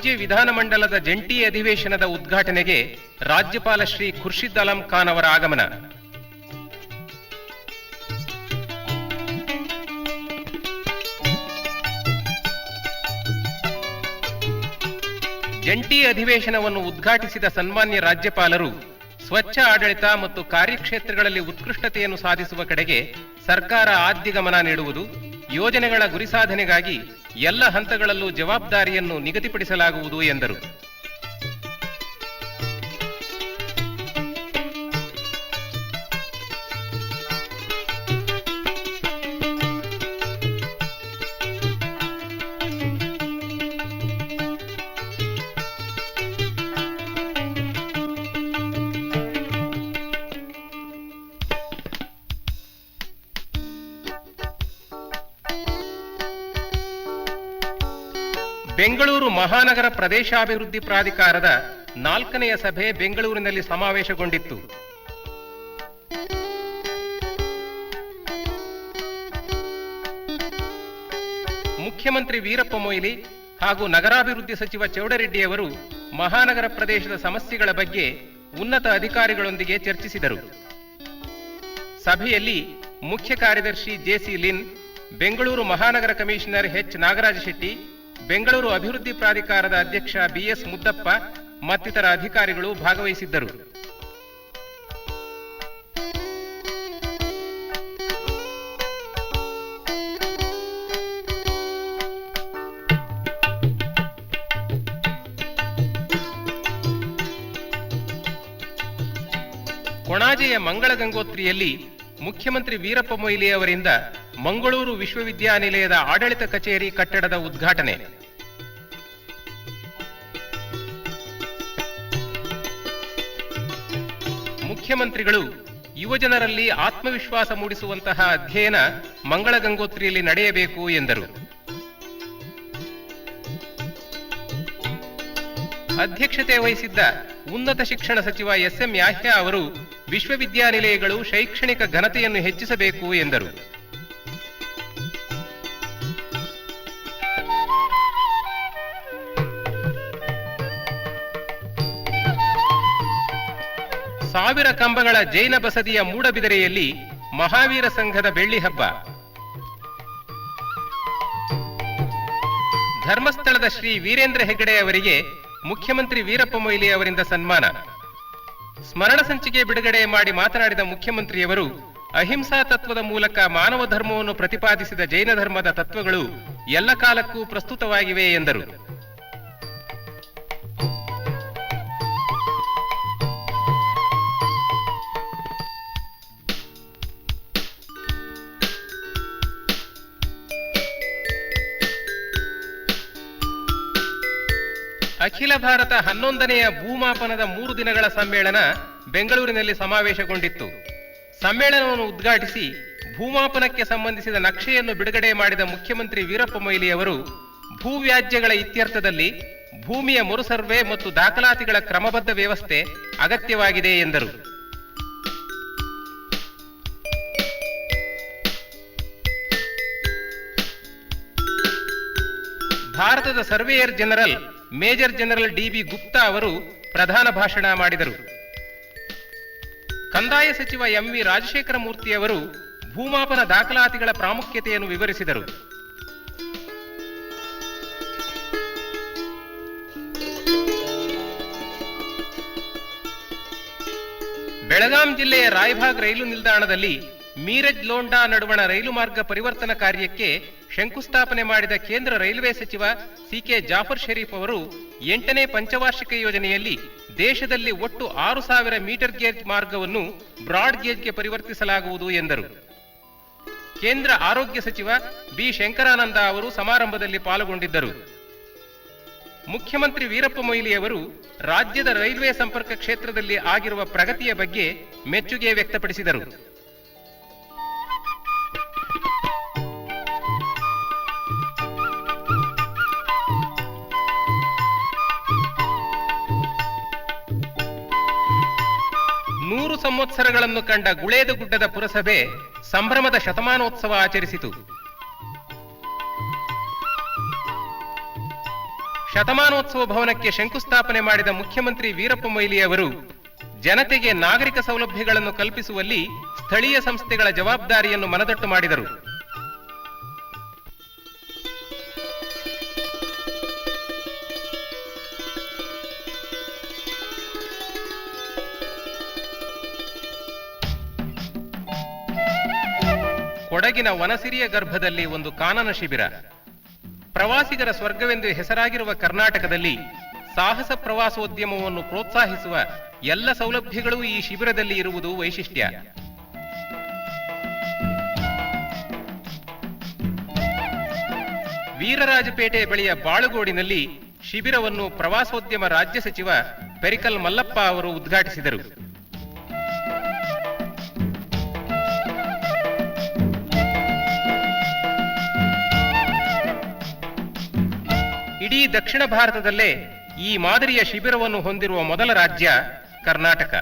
ರಾಜ್ಯ ವಿಧಾನಮಂಡಲದ ಜಂಟಿ ಅಧಿವೇಶನದ ಉದ್ಘಾಟನೆಗೆ ರಾಜ್ಯಪಾಲ ಶ್ರೀ ಖುರ್ಷಿದ್ ಅಲಂ ಖಾನ್ ಅವರ ಆಗಮನ. ಜಂಟಿ ಅಧಿವೇಶನವನ್ನು ಉದ್ಘಾಟಿಸಿದ ಸನ್ಮಾನ್ಯ ರಾಜ್ಯಪಾಲರು ಸ್ವಚ್ಛ ಆಡಳಿತ ಮತ್ತು ಕಾರ್ಯಕ್ಷೇತ್ರಗಳಲ್ಲಿ ಉತ್ಕೃಷ್ಟತೆಯನ್ನು ಸಾಧಿಸುವ ಕಡೆಗೆ ಸರ್ಕಾರ ಆದ್ಯ ಗಮನ ನೀಡುವುದು ಯೋಜನೆಗಳ ಗುರಿ ಸಾಧನೆಗಾಗಿ ಎಲ್ಲ ಹಂತಗಳಲ್ಲೂ ಜವಾಬ್ದಾರಿಯನ್ನು ನಿಗದಿಪಡಿಸಲಾಗುವುದು ಎಂದರು. ಬೆಂಗಳೂರು ಮಹಾನಗರ ಪ್ರದೇಶಾಭಿವೃದ್ಧಿ ಪ್ರಾಧಿಕಾರದ ನಾಲ್ಕನೆಯ ಸಭೆ ಬೆಂಗಳೂರಿನಲ್ಲಿ ಸಮಾವೇಶಗೊಂಡಿತ್ತು. ಮುಖ್ಯಮಂತ್ರಿ ವೀರಪ್ಪ ಮೊಯ್ಲಿ ಹಾಗೂ ನಗರಾಭಿವೃದ್ಧಿ ಸಚಿವ ಚೌಡರೆಡ್ಡಿಯವರು ಮಹಾನಗರ ಪ್ರದೇಶದ ಸಮಸ್ಯೆಗಳ ಬಗ್ಗೆ ಉನ್ನತ ಅಧಿಕಾರಿಗಳೊಂದಿಗೆ ಚರ್ಚಿಸಿದರು. ಸಭೆಯಲ್ಲಿ ಮುಖ್ಯ ಕಾರ್ಯದರ್ಶಿ ಜೆಸಿ ಲಿನ್, ಬೆಂಗಳೂರು ಮಹಾನಗರ ಕಮಿಷನರ್ ಎಚ್ ನಾಗರಾಜ ಶೆಟ್ಟಿ ಬೆಂಗಳೂರು ಅಭಿವೃದ್ಧಿ ಪ್ರಾಧಿಕಾರದ ಅಧ್ಯಕ್ಷ ಬಿಎಸ್ ಮುದ್ದಪ್ಪ ಮತ್ತಿತರ ಅಧಿಕಾರಿಗಳು ಭಾಗವಹಿಸಿದ್ದರು. ಕೊಣಾಜೆಯ ಮಂಗಳ ಗಂಗೋತ್ರಿಯಲ್ಲಿ ಮುಖ್ಯಮಂತ್ರಿ ವೀರಪ್ಪ ಮೊಯ್ಲಿ ಅವರಿಂದ ಮಂಗಳೂರು ವಿಶ್ವವಿದ್ಯಾನಿಲಯದ ಆಡಳಿತ ಕಚೇರಿ ಕಟ್ಟಡದ ಉದ್ಘಾಟನೆ. ಮುಖ್ಯಮಂತ್ರಿಗಳು ಯುವಜನರಲ್ಲಿ ಆತ್ಮವಿಶ್ವಾಸ ಮೂಡಿಸುವಂತಹ ಅಧ್ಯಯನ ಮಂಗಳ ಗಂಗೋತ್ರಿಯಲ್ಲಿ ನಡೆಯಬೇಕು ಎಂದರು. ಅಧ್ಯಕ್ಷತೆ ವಹಿಸಿದ್ದ ಉನ್ನತ ಶಿಕ್ಷಣ ಸಚಿವ ಎಸ್ಎಂ ಯಾಹ್ಯಾ ಅವರು ವಿಶ್ವವಿದ್ಯಾನಿಲಯಗಳು ಶೈಕ್ಷಣಿಕ ಘನತೆಯನ್ನು ಹೆಚ್ಚಿಸಬೇಕು ಎಂದರು. ಸಾವಿರ ಕಂಬಗಳ ಜೈನ ಬಸದಿಯ ಮೂಡಬಿದರೆಯಲ್ಲಿ ಮಹಾವೀರ ಸಂಘದ ಬೆಳ್ಳಿ ಹಬ್ಬ. ಧರ್ಮಸ್ಥಳದ ಶ್ರೀ ವೀರೇಂದ್ರ ಹೆಗಡೆ ಅವರಿಗೆ ಮುಖ್ಯಮಂತ್ರಿ ವೀರಪ್ಪ ಮೊಯ್ಲಿ ಅವರಿಂದ ಸನ್ಮಾನ. ಸ್ಮರಣ ಸಂಚಿಕೆ ಬಿಡುಗಡೆ ಮಾಡಿ ಮಾತನಾಡಿದ ಮುಖ್ಯಮಂತ್ರಿಯವರು, ಅಹಿಂಸಾ ತತ್ವದ ಮೂಲಕ ಮಾನವ ಧರ್ಮವನ್ನು ಪ್ರತಿಪಾದಿಸಿದ ಜೈನ ಧರ್ಮದ ತತ್ವಗಳು ಎಲ್ಲ ಕಾಲಕ್ಕೂ ಪ್ರಸ್ತುತವಾಗಿವೆ ಎಂದರು. ಅಖಿಲ ಭಾರತ ಹನ್ನೊಂದನೆಯ ಭೂಮಾಪನದ ಮೂರು ದಿನಗಳ ಸಮ್ಮೇಳನ ಬೆಂಗಳೂರಿನಲ್ಲಿ ಸಮಾವೇಶಗೊಂಡಿತ್ತು. ಸಮ್ಮೇಳನವನ್ನು ಉದ್ಘಾಟಿಸಿ ಭೂಮಾಪನಕ್ಕೆ ಸಂಬಂಧಿಸಿದ ನಕ್ಷೆಯನ್ನು ಬಿಡುಗಡೆ ಮಾಡಿದ ಮುಖ್ಯಮಂತ್ರಿ ವೀರಪ್ಪ ಮೊಯ್ಲಿ ಅವರು ಭೂವ್ಯಾಜ್ಯಗಳ ಇತ್ಯರ್ಥದಲ್ಲಿ ಭೂಮಿಯ ಮರುಸರ್ವೆ ಮತ್ತು ದಾಖಲಾತಿಗಳ ಕ್ರಮಬದ್ಧ ವ್ಯವಸ್ಥೆ ಅಗತ್ಯವಾಗಿದೆ ಎಂದರು. ಭಾರತದ surveyor general major general DB Gupta ಅವರು ಪ್ರಧಾನ ಭಾಷಣ ಮಾಡಿದರು. ಕಂದಾಯ ಸಚಿವ ಎಂವಿ ರಾಜಶೇಖರ ಮೂರ್ತಿ ಅವರು ಭೂಮಾಪನ ದಾಖಲಾತಿಗಳ ಪ್ರಾಮುಖ್ಯತೆಯನ್ನು ವಿವರಿಸಿದರು. ಬೆಳಗಾಂ ಜಿಲ್ಲೆಯ ರಾಯಭಾಗ್ ರೈಲು ನಿಲ್ದಾಣದಲ್ಲಿ ಮೀರಜ್ ಲೋಂಡಾ ನಡುವಣ ರೈಲು ಮಾರ್ಗ ಪರಿವರ್ತನಾ ಕಾರ್ಯಕ್ಕೆ ಶಂಕುಸ್ಥಾಪನೆ ಮಾಡಿದ ಕೇಂದ್ರ ರೈಲ್ವೆ ಸಚಿವ ಸಿಕೆ ಜಾಫರ್ ಶರೀಫ್ ಅವರು ಎಂಟನೇ ಪಂಚವಾರ್ಷಿಕ ಯೋಜನೆಯಲ್ಲಿ ದೇಶದಲ್ಲಿ ಒಟ್ಟು ಆರು ಸಾವಿರ ಮೀಟರ್ ಗೇಜ್ ಮಾರ್ಗವನ್ನು ಬ್ರಾಡ್ ಗೇಜ್ಗೆ ಪರಿವರ್ತಿಸಲಾಗುವುದು ಎಂದರು. ಕೇಂದ್ರ ಆರೋಗ್ಯ ಸಚಿವ ಬಿ ಶಂಕರಾನಂದ ಅವರು ಸಮಾರಂಭದಲ್ಲಿ ಪಾಲ್ಗೊಂಡಿದ್ದರು. ಮುಖ್ಯಮಂತ್ರಿ ವೀರಪ್ಪ ಮೊಯ್ಲಿ ಅವರು ರಾಜ್ಯದ ರೈಲ್ವೆ ಸಂಪರ್ಕ ಕ್ಷೇತ್ರದಲ್ಲಿ ಆಗಿರುವ ಪ್ರಗತಿಯ ಬಗ್ಗೆ ಮೆಚ್ಚುಗೆ ವ್ಯಕ್ತಪಡಿಸಿದರು. ಸಂವತ್ಸರಗಳನ್ನು ಕಂಡ ಗುಳೇದು ಗುಡ್ಡದ ಪುರಸಭೆ ಸಂಭ್ರಮದ ಶತಮಾನೋತ್ಸವ ಆಚರಿಸಿತು. ಶತಮಾನೋತ್ಸವ ಭವನಕ್ಕೆ ಶಂಕುಸ್ಥಾಪನೆ ಮಾಡಿದ ಮುಖ್ಯಮಂತ್ರಿ ವೀರಪ್ಪ ಮೊಯ್ಲಿ ಅವರು ಜನತೆಗೆ ನಾಗರಿಕ ಸೌಲಭ್ಯಗಳನ್ನು ಕಲ್ಪಿಸುವಲ್ಲಿ ಸ್ಥಳೀಯ ಸಂಸ್ಥೆಗಳ ಜವಾಬ್ದಾರಿಯನ್ನು ಮನದಟ್ಟು ಮಾಡಿದರು. ಕೊಡಗಿನ ವನಸಿರಿಯ ಗರ್ಭದಲ್ಲಿ ಒಂದು ಕಾನನ ಶಿಬಿರ. ಪ್ರವಾಸಿಗರ ಸ್ವರ್ಗವೆಂದು ಹೆಸರಾಗಿರುವ ಕರ್ನಾಟಕದಲ್ಲಿ ಸಾಹಸ ಪ್ರವಾಸೋದ್ಯಮವನ್ನು ಪ್ರೋತ್ಸಾಹಿಸುವ ಎಲ್ಲ ಸೌಲಭ್ಯಗಳೂ ಈ ಶಿಬಿರದಲ್ಲಿ ಇರುವುದು ವೈಶಿಷ್ಟ್ಯ. ವೀರರಾಜಪೇಟೆ ಬಳಿಯ ಬಾಳುಗೋಡಿನಲ್ಲಿ ಶಿಬಿರವನ್ನು ಪ್ರವಾಸೋದ್ಯಮ ರಾಜ್ಯ ಸಚಿವ ಪೆರಿಕಲ್ ಮಲ್ಲಪ್ಪ ಅವರು ಉದ್ಘಾಟಿಸಿದರು. ಇಡೀ ದಕ್ಷಿಣ ಭಾರತದಲ್ಲೇ ಈ ಮಾದರಿಯ ಶಿಬಿರವನ್ನು ಹೊಂದಿರುವ ಮೊದಲ ರಾಜ್ಯ ಕರ್ನಾಟಕ.